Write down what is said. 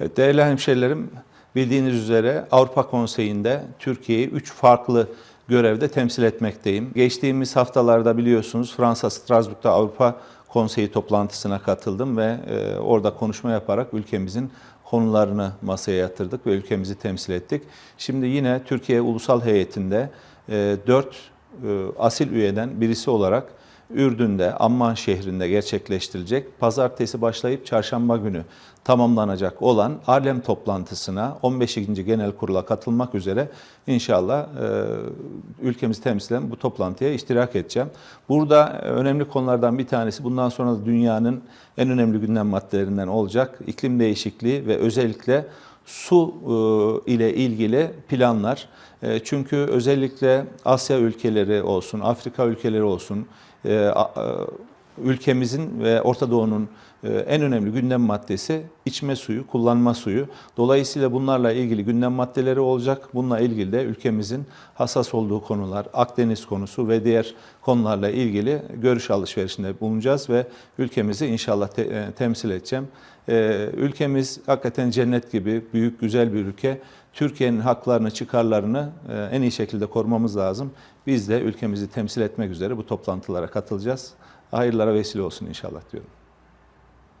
Evet, Değerli hemşehrilerim, bildiğiniz üzere Avrupa Konseyi'nde Türkiye'yi 3 farklı görevde temsil etmekteyim. Geçtiğimiz haftalarda biliyorsunuz Fransa Strasbourg'da Avrupa Konseyi toplantısına katıldım ve e, orada konuşma yaparak ülkemizin konularını masaya yatırdık ve ülkemizi temsil ettik. Şimdi yine Türkiye Ulusal Heyeti'nde 4 asil üyeden birisi olarak Ürdün'de, Amman şehrinde gerçekleştirilecek, pazartesi başlayıp çarşamba günü tamamlanacak olan Alem toplantısına 15. Genel Kurul'a katılmak üzere inşallah e, ülkemizi temsilen bu toplantıya iştirak edeceğim. Burada önemli konulardan bir tanesi bundan sonra dünyanın en önemli gündem maddelerinden olacak iklim değişikliği ve özellikle su e, ile ilgili planlar. E, Çünkü özellikle Asya ülkeleri olsun, Afrika ülkeleri olsun, e, ülkemizin ve Orta Doğu'nun e, en önemli gündem maddesi içme suyu, kullanma suyu. Dolayısıyla bunlarla ilgili gündem maddeleri olacak. Bununla ilgili de ülkemizin hassas olduğu konular, Akdeniz konusu ve diğer konularla ilgili görüş alışverişinde bulunacağız ve ülkemizi inşallah te- e, temsil edeceğim. E, Ülkemiz hakikaten cennet gibi büyük, güzel bir ülke. Türkiye'nin haklarını, çıkarlarını en iyi şekilde korumamız lazım. Biz de ülkemizi temsil etmek üzere bu toplantılara katılacağız. Hayırlara vesile olsun inşallah diyorum.